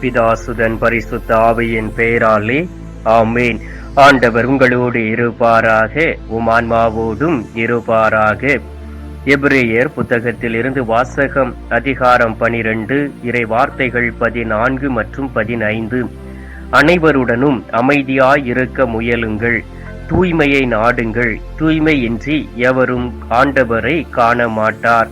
பிதாசுதன் பரிசுத்த ஆவியின் பெயராலே ஆமேன். ஆண்டவர் உங்களோடு இருப்பாராக உமான்மாவோடும் இருப்பாராக. எபிரேயர் புத்தகத்தில் இருந்து வாசகம் அதிகாரம் பனிரெண்டு இறை வார்த்தைகள் பதினான்கு மற்றும் பதினைந்து. அனைவருடனும் அமைதியாய் இருக்க முயலுங்கள். தூய்மையை நாடுங்கள். தூய்மையின்றி எவரும் ஆண்டவரை காண மாட்டார்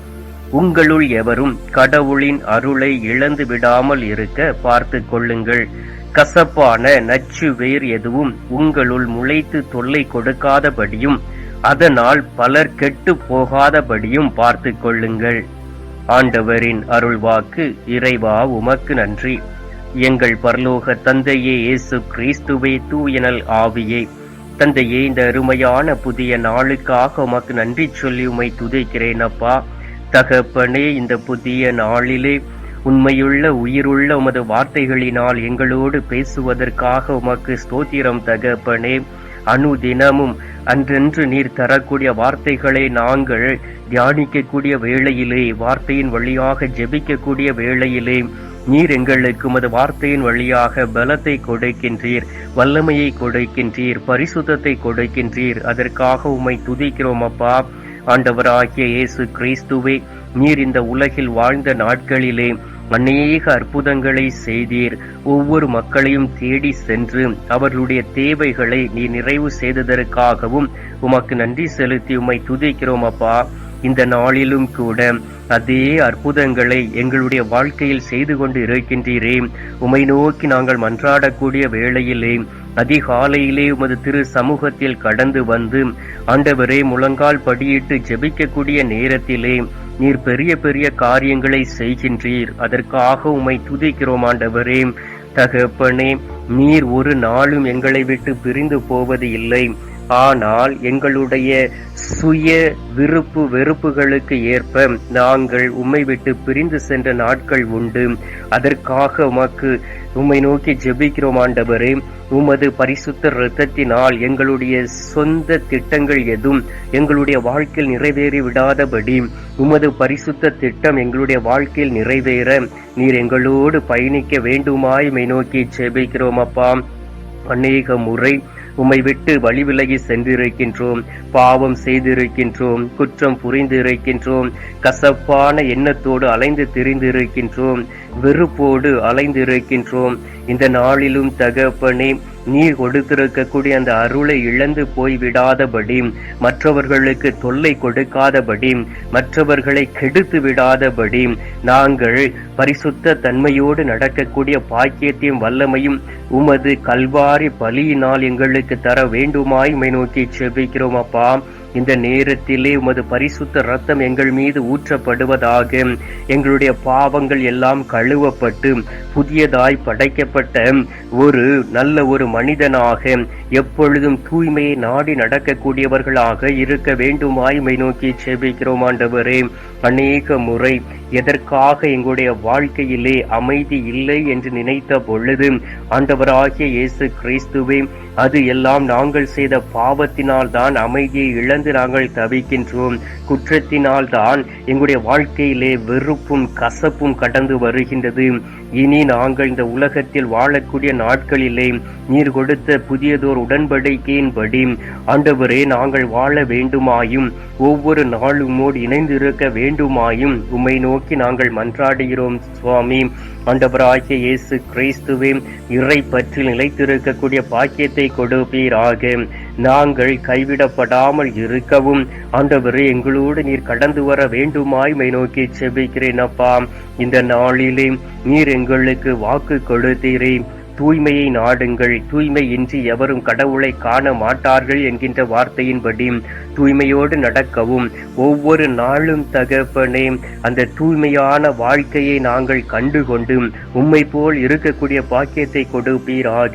உங்களுள் எவரும் கடவுளின் அருளை இழந்து விடாமல் இருக்க பார்த்து கொள்ளுங்கள். கசப்பான நச்சு வேர் எதுவும் உங்களுள் முளைத்து தொல்லை கொடுக்காதபடியும் அதனால் பலர் கெட்டு போகாதபடியும் பார்த்து கொள்ளுங்கள். ஆண்டவரின் அருள்வாக்கு இறைவா உமக்கு நன்றி. எங்கள் பரலோக தந்தையே இயேசு கிறிஸ்துவே தூயனல் ஆவியே. தந்தையே இந்த அருமையான புதிய நாளுக்காக உமக்கு நன்றி சொல்லி உமை துதைக்கிறேன் அப்பா. தகப்பனே இந்த புதிய நாளிலே உண்மையுள்ள உயிருள்ள உமது வார்த்தைகளினால் எங்களோடு பேசுவதற்காக உமக்கு ஸ்தோத்திரம் தகப்பனே. அனுதினமும் அன்றென்று நீர் தரக்கூடிய வார்த்தைகளை நாங்கள் தியானிக்கக்கூடிய வேளையிலே வார்த்தையின் வழியாக ஜெபிக்கக்கூடிய வேளையிலே நீர் எங்களுக்கு உமது வார்த்தையின் வழியாக பலத்தை கொடுக்கின்றீர் வல்லமையை கொடுக்கின்றீர் பரிசுத்தத்தை கொடுக்கின்றீர். அதற்காக உம்மை துதிக்கிறோம் அப்பா. ஆண்டவராகிய இயேசு கிறிஸ்துவே நீர் இந்த உலகில் வாழ்ந்த நாட்களிலே அநேக அற்புதங்களை செய்தீர். ஒவ்வொரு மக்களையும் தேடி சென்று அவர்களுடைய தேவைகளை நீ நிறைவு செய்ததற்காகவும் உமக்கு நன்றி செலுத்தி உம்மை துதிக்கிறோம் அப்பா. இந்த நாளிலும் கூட அதே அற்புதங்களை எங்களுடைய வாழ்க்கையில் செய்து கொண்டு இருக்கின்றீரே. உமை நோக்கி நாங்கள் மன்றாடக்கூடிய வேளையிலே அதிகாலையிலே உமது திரு சமூகத்தில் கடந்து வந்து ஆண்டவரே முழங்கால் படியிட்டு ஜெபிக்கக்கூடிய நேரத்திலே நீர் பெரிய பெரிய காரியங்களை செய்கின்றீர். அதற்காக உம்மை துதிக்கிறோம் ஆண்டவரே. தகப்பனே நீர் ஒரு நாளும் எங்களை விட்டு பிரிந்து போவது இல்லை. ஆனால் எங்களுடைய சுய விருப்பு வெறுப்புகளுக்கு ஏற்ப நாங்கள் உம்மை விட்டு பிரிந்து சென்ற நாட்கள் உண்டு. அதற்காக உமக்கு உம்மை நோக்கி ஜெபிக்கிறோம் ஆண்டவரே. உமது பரிசுத்த இரத்தத்தினால் எங்களுடைய சொந்த திட்டங்கள் எதுவும் எங்களுடைய வாழ்க்கையில் நிறைவேறி விடாதபடி உமது பரிசுத்த திட்டம் எங்களுடைய வாழ்க்கையில் நிறைவேற. நீர் எங்களோடு பயணிக்க வேண்டுமாய் மை நோக்கி ஜெபிக்கிறோம் அப்பா. அநேக முறை உம்மை விட்டு வழி விலகி சென்றிருக்கின்றோம். பாவம் செய்திருக்கின்றோம். குற்றம் புரிந்திருக்கின்றோம். கசப்பான எண்ணத்தோடு அலைந்து திரிந்திருக்கின்றோம். வெறுப்போடு அலைந்திருக்கின்றோம். இந்த நாளிலும் தகப்பனே நீர் கொடுத்திருக்கக்கூடிய அந்த அருளை இழந்து போய்விடாதபடி மற்றவர்களுக்கு தொல்லை கொடுக்காதபடி மற்றவர்களை கெடுத்து விடாதபடி நாங்கள் பரிசுத்த தன்மையோடு நடக்கக்கூடிய பாக்கியத்தையும் வல்லமையும் உமது கல்வாரி பலியினால் எங்களுக்கு தர வேண்டுமாய் மை நோக்கி செபிக்கிறோம் அப்பா. இந்த நேரத்திலே உமது பரிசுத்த ரத்தம் எங்கள் மீது ஊற்றப்படுவதாக எங்களுடைய பாவங்கள் எல்லாம் கழுவப்பட்டு புதியதாய் படைக்கப்பட்ட ஒரு நல்ல ஒரு மனிதனாக எப்பொழுதும் தூய்மையை நாடி நடக்கக்கூடியவர்களாக இருக்க வேண்டுமாய் மை நோக்கி செபிக்கிறோம் ஆண்டவரே. அநேக முறை எதற்காக எங்களுடைய வாழ்க்கையிலே அமைதி இல்லை என்று நினைத்த பொழுது ஆண்டவராகிய இயேசு கிறிஸ்துவே அது எல்லாம் நாங்கள் செய்த பாவத்தினால் தான் அமைதியை இழந்து நாங்கள் தவிக்கின்றோம். குற்றத்தினால் தான் எங்களுடைய வாழ்க்கையிலே வெறுப்பும் கசப்பும் கடந்து வருகின்றது. இனி நாங்கள் இந்த உலகத்தில் வாழக்கூடிய நாட்களிலே நீர் கொடுத்த புதியதோர் உடன்படிக்கையின்படி ஆண்டவரே நாங்கள் வாழ வேண்டுமாயும் ஒவ்வொரு நாளுமோடு இணைந்திருக்க வேண்டுமாயும் உமை நோக்கி நாங்கள் மன்றாடுகிறோம் சுவாமி. ஆண்டவராகிய இயேசு கிறிஸ்துவே இறை பற்றி நிலைத்திருக்கக்கூடிய பாக்கியத்தை கொடுப்பீராக. நாங்கள் கைவிடப்படாமல் இருக்கவும் ஆண்டவரே எங்களோடு நீர் கடந்து வர வேண்டுமாய் மை நோக்கி செபிக்கிறேன் அப்பா. இந்த நாளிலே நீர் எங்களுக்கு வாக்கு கொடுத்தீரேன் தூய்மையை நாடுங்கள். தூய்மை இன்றி எவரும் கடவுளை காண மாட்டார்கள் என்கின்ற வார்த்தையின்படி தூய்மையோடு நடக்கவும். ஒவ்வொரு நாளும் தகப்பனே அந்த தூய்மையான வாழ்க்கையை நாங்கள் கண்டுகொண்டு உம்மை போல் இருக்கக்கூடிய பாக்கியத்தை கொடுப்பீராக.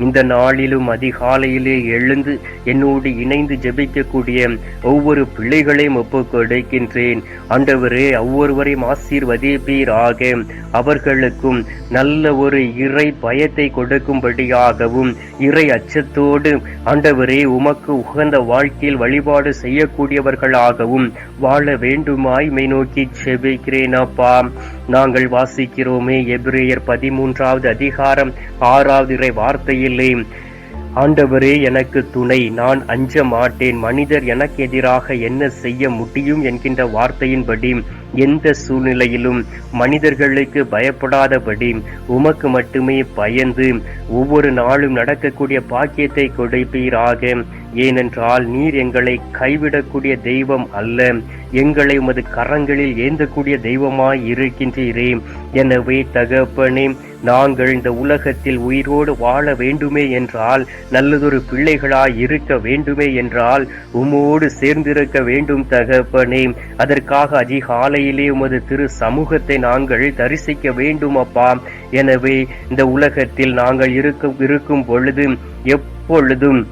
இந்த நாளிலும் அதிகாலையிலே எழுந்து என்னோடு இணைந்து ஜெபிக்கக்கூடிய ஒவ்வொரு பிள்ளைகளையும் ஒப்பு கொடுக்கின்றேன். ஆண்டவரே ஒவ்வொருவரையும் ஆசீர்வதிப்பீராக. அவர்களுக்கும் நல்ல ஒரு இறை பயத்தை கொடுக்கும்படியாகவும் இறை அச்சத்தோடு ஆண்டவரே உமக்கு உகந்த வாழ்க்கையில் வழிபாடு செய்யக்கூடியவர்களாகவும் வாழ வேண்டுமாய் மை நோக்கி செபிக்கிறேன் அப்பா. நாங்கள் வாசிக்கிறோமே எபிரேயர் பதிமூன்றாவது அதிகாரம் ஆறாவது இறை வார்த்தையிலே. ஆண்டவரே எனக்கு துணை நான் அஞ்ச மாட்டேன். மனிதர் எனக்கு எதிராக என்ன செய்ய முடியும் என்கின்ற வார்த்தையின்படி எந்த சூழ்நிலையிலும் மனிதர்களுக்கு பயப்படாதபடி உமக்கு மட்டுமே பயந்து ஒவ்வொரு நாளும் நடக்கக்கூடிய பாக்கியத்தை கொடுப்பீராக. ஏனென்றால் நீர் எங்களை கைவிடக்கூடிய தெய்வம் அல்ல. எங்களை உமது கரங்களில் ஏந்தக்கூடிய தெய்வமாய் இருக்கின்றீரே. எனவே தகப்பனே நாங்கள் இந்த உலகத்தில் உயிரோடு வாழ வேண்டுமே என்றால் நல்லதொரு பிள்ளைகளாய் இருக்க வேண்டுமே என்றால் உமோடு சேர்ந்திருக்க வேண்டும் தகப்பனே. அதற்காக அதிகாலையிலே உமது திரு சமூகத்தை நாங்கள் தரிசிக்க வேண்டும் அப்பா. எனவே இந்த உலகத்தில் நாங்கள் இருக்கும் இருக்கும் பொழுது எப்பொழுதும்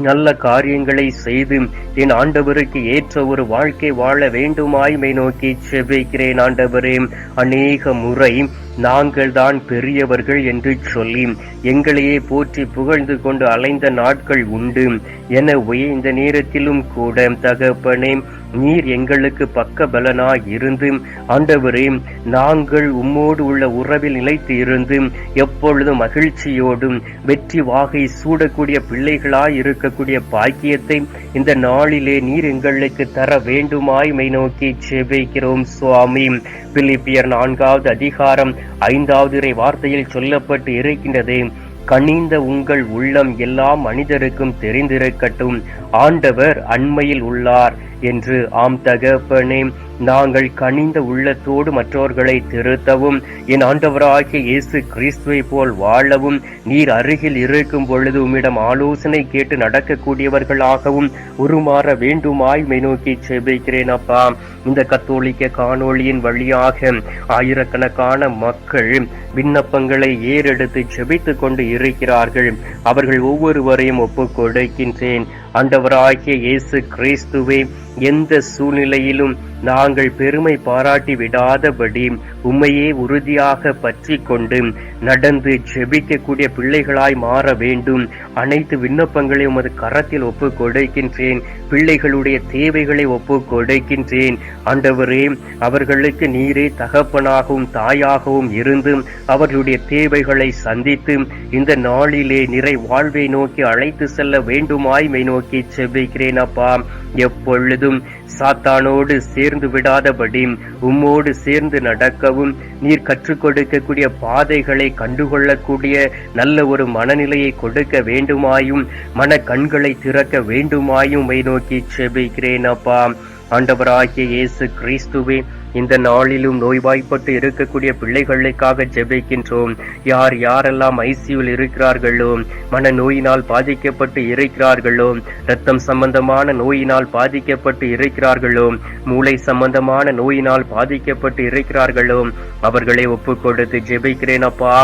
நல்ல காரியங்களை செய்து என் ஆண்டவருக்கு ஏற்ற ஒரு வாழ்க்கை வாழ வேண்டுமாய்மை நோக்கி செபிக்கிறேன் ஆண்டவரே. அநேக முறை நாங்கள் தான் பெரியவர்கள் என்று சொல்லி எங்களையே போற்றி புகழ்ந்து கொண்டு அலைந்த நாட்கள் உண்டு. எனவே இந்த நேரத்திலும் கூட தகப்பனே நீர் எங்களுக்கு பக்க பலனாய் இருந்து ஆண்டவரே நாங்கள் உம்மோடு உள்ள உறவில் நிலைத்து இருந்து எப்பொழுதும் மகிழ்ச்சியோடும் வெற்றி வாகை சூடக்கூடிய பிள்ளைகளாய் இருக்கக்கூடிய பாக்கியத்தை இந்த நாளிலே நீர் எங்களுக்கு தர வேண்டுமாய் மை நோக்கி செபிக்கிறோம் சுவாமி. பிலிப்பியர் நான்காவது அதிகாரம் ஐந்தாவது இறை வார்த்தையில் சொல்லப்பட்டு இருக்கின்றது கனிந்த உங்கள் உள்ளம் எல்லா மனிதருக்கும் தெரிந்திருக்கட்டும். ஆண்டவர் அண்மையில் உள்ளார். என்று ஆம் தகப்பனே நாங்கள் கனிந்த உள்ளத்தோடு மற்றவர்களை திருத்தவும் என் ஆண்டவராகிய இயேசு கிறிஸ்துவை போல் வாழவும் நீர் அருகில் இருக்கும் பொழுது உம்மிடம் ஆலோசனை கேட்டு நடக்கக்கூடியவர்களாகவும் உருமாற வேண்டுமாய் மை நோக்கி செபிக்கிறேன் அப்பா. இந்த கத்தோலிக்க காணொளியின் வழியாக ஆயிரக்கணக்கான மக்கள் விண்ணப்பங்களை ஏறெடுத்து செபித்துக் கொண்டு இருக்கிறார்கள். அவர்கள் ஒவ்வொருவரையும் ஒப்புக் கொடுக்கின்றேன். ஆண்டவராகிய இயேசு கிறிஸ்துவே எந்த சூழ்நிலையிலும் நாங்கள் பெருமை பாராட்டி விடாதபடி உம்மையே உறுதியாக பற்றி கொண்டு நடந்து ஜெபிக்கக்கூடிய பிள்ளைகளாய் மாற வேண்டும். அனைத்து விண்ணப்பங்களை உமது கரத்தில் ஒப்பு கொடுக்கின்றேன். பிள்ளைகளுடைய தேவைகளை ஒப்பு கொடுக்கின்றேன். ஆண்டவரே அவர்களுக்கு நீரே தகப்பனாகவும் தாயாகவும் இருந்து அவர்களுடைய தேவைகளை சந்தித்து இந்த நாளிலே நிறை வாழ்வை நோக்கி அழைத்து செல்ல வேண்டுமாய் மை நோக்கி செபிக்கிறேன் அப்பா. எப்பொழுதும் சாத்தானோடு சேர்ந்து விடாதபடி உம்மோடு சேர்ந்து நடக்கவும் நீர் கற்றுக் கொடுக்கக்கூடிய பாதைகளை கண்டுகொள்ளக்கூடிய நல்ல ஒரு மனநிலையை கொடுக்க வேண்டுமாயும் மன கண்களை திறக்க வேண்டுமாயும் மை நோக்கி செபிக்கிறேன் அப்பா. ஆண்டவராகிய இயேசு கிறிஸ்துவே இந்த நாளிலும் நோய்வாய்ப்பட்டு இருக்கக்கூடிய பிள்ளைகளுக்காக ஜெபிக்கின்றோம். யார் யாரெல்லாம் ஐசியூவில் இருக்கிறார்களோ மன நோயினால் பாதிக்கப்பட்டு இருக்கிறார்களோ ரத்தம் சம்பந்தமான நோயினால் பாதிக்கப்பட்டு இருக்கிறார்களோ மூளை சம்பந்தமான நோயினால் பாதிக்கப்பட்டு இருக்கிறார்களோ அவர்களை ஒப்பு கொடுத்து ஜெபிக்கிறேன் அப்பா.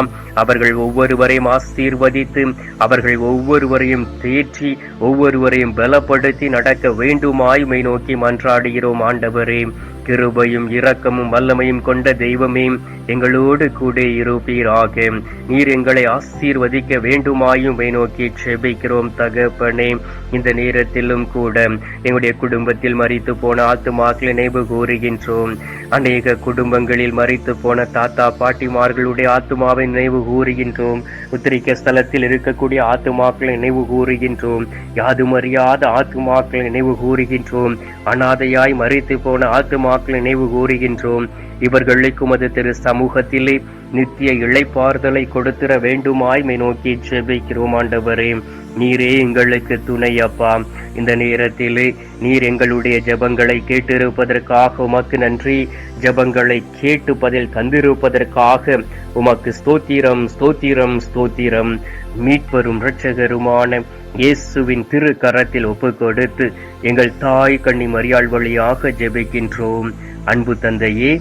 அவர்கள் ஒவ்வொருவரையும் ஆசீர்வதித்து அவர்கள் ஒவ்வொருவரையும் தேற்றி ஒவ்வொருவரையும் பலப்படுத்தி நடக்க வேண்டுமாய் மை நோக்கி மன்றாடுகிறோம் ஆண்டவரே. கிருபையும் இரக்கமும் வல்லமையும் கொண்ட தெய்வமே. எங்களோடு கூட இருப்பீராக. நீர் எங்களை ஆசீர்வதிக்க வேண்டுமாயும் நோக்கி செபிக்கிறோம் தகப்பனே. இந்த நேரத்திலும் கூட எங்களுடைய குடும்பத்தில் மறித்து போன ஆத்துமாக்களை நினைவு கூறுகின்றோம். அநேக குடும்பங்களில் மறித்து போன தாத்தா பாட்டிமார்களுடைய ஆத்துமாவை நினைவு கூறுகின்றோம். உத்திரிக்க ஸ்தலத்தில் இருக்கக்கூடிய ஆத்துமாக்களை நினைவு கூறுகின்றோம். யாதுமறியாத ஆத்துமாக்களை நினைவு கூறுகின்றோம். அனாதையாய் மறித்து போன ஆத்துமாக்களை நினைவு கூறுகின்றோம். இவர்களுக்கு குமது திரு சமூகத்திலே நித்திய இழைப்பார்தலை கொடுத்திட வேண்டுமாய்மை நோக்கி ஜெபிக்கிறோம் ஆண்டவரே. நீரே எங்களுக்கு துணை அப்பா. இந்த நேரத்திலே நீர் எங்களுடைய ஜெபங்களை கேட்டிருப்பதற்காக உமக்கு நன்றி. ஜெபங்களை கேட்டு பதில் தந்திருப்பதற்காக உமக்கு ஸ்தோத்திரம் ஸ்தோத்திரம் ஸ்தோத்திரம். மீட்பரும் இரட்சகருமான இயேசுவின் திரு கரத்தில் ஒப்பு கொடுத்து எங்கள் தாய் கண்ணி மரியாள் வழியாக ஜெபிக்கின்றோம். அன்பு தந்தையே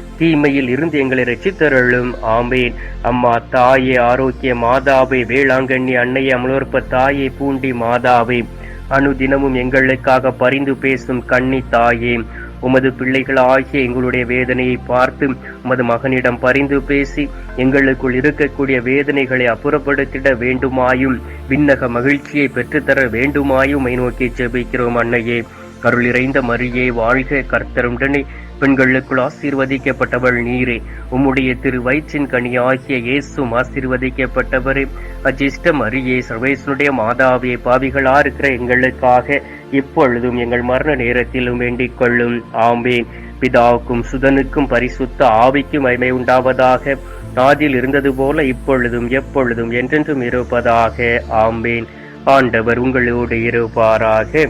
தீமையில் இருந்து எங்களை ரசித்தருளும் ஆமேன். அம்மா தாயே ஆரோக்கிய மாதாவே வேளாங்கண்ணி அன்னையே அமலோற்ப தாயே பூண்டி மாதாவே அனுதினமும் எங்களுக்காக பரிந்து பேசும் கண்ணி தாயே உமது பிள்ளைகள் ஆகிய எங்களுடைய வேதனையை பார்த்து உமது மகனிடம் பரிந்து பேசி எங்களுக்குள் இருக்கக்கூடிய வேதனைகளை அப்புறப்படுத்திட வேண்டுமாயும் விண்ணக மகிழ்ச்சியை பெற்றுத்தர வேண்டுமாயும் மை நோக்கி ஜெபிக்கிறோம் அன்னையே. கருளிறைந்த இறைந்த மரியே வாழ்க கர்த்தருடனே. பெண்களுக்குள் ஆசீர்வதிக்கப்பட்டவள் நீரே. உம்முடைய திரு வயிற்றின் கனி ஆகிய இயேசும் ஆசீர்வதிக்கப்பட்டவரே. அஜிஷ்ட மரியே சர்வேசனுடைய மாதாவே பாவிகளா இருக்கிற எங்களுக்காக இப்பொழுதும் எங்கள் மரண நேரத்திலும் வேண்டிக் கொள்ளும். ஆம்பேன் பிதாவுக்கும் சுதனுக்கும் பரிசுத்த ஆவிக்கும் மகிமை உண்டாவதாக. நாதில் இருந்தது போல இப்பொழுதும் எப்பொழுதும் என்றென்றும் இருப்பதாக. ஆம்பேன் ஆண்டவர் உங்களோடு இருப்பாராக.